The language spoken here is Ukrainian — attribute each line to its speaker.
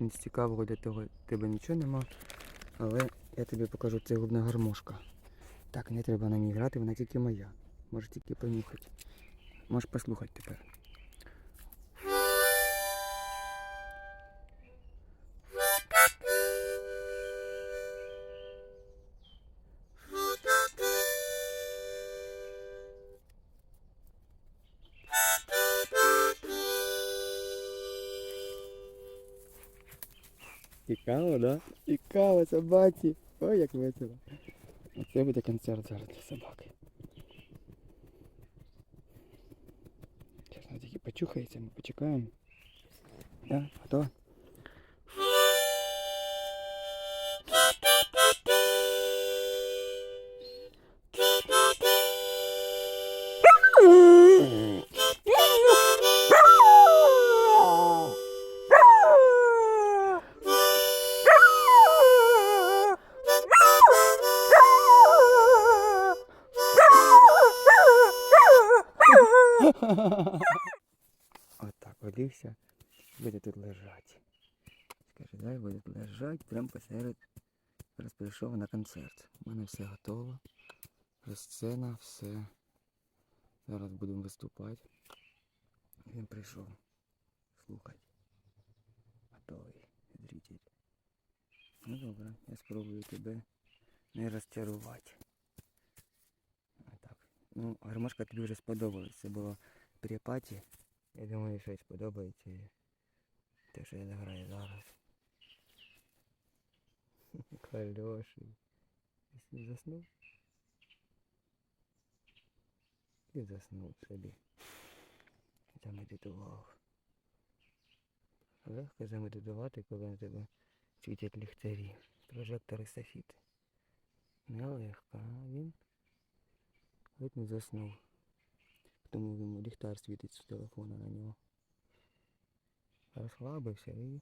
Speaker 1: З цікавого для того тебе нічого нема. Але я тобі покажу, це губна гармошка. Так, не треба на ній грати, вона тільки моя. Може тільки понюхати. Можеш послухати тепер. Цікаво, да? Цікаво, собаці. Ой, як весело. Оце буде концерт зараз для собаки. Зараз тільки почухається, ми почекаємо. Да, Отак одівся, буде тут лежати. Скажи, дай буде лежати прямо посеред. Зараз прийшов на концерт. У мене все готово. Вже сцена, все. Зараз будемо виступати. Він прийшов. Слухай. Готовий зритель. Ну добре, я спробую тебе не розчарувати. Ну, гармошка тобі вже сподобалась. Це було при паті. Я думаю, щось подобається. і Те, що я заграю зараз. Кальоший. Заснув? І заснув собі. Замедитував. Легко замедитувати, коли на тебе світять ліхтарі. Прожектори софіти. Нелегко, а він ледь не заснув. Тому йому ліхтар світить з телефона на нього. Розслабився і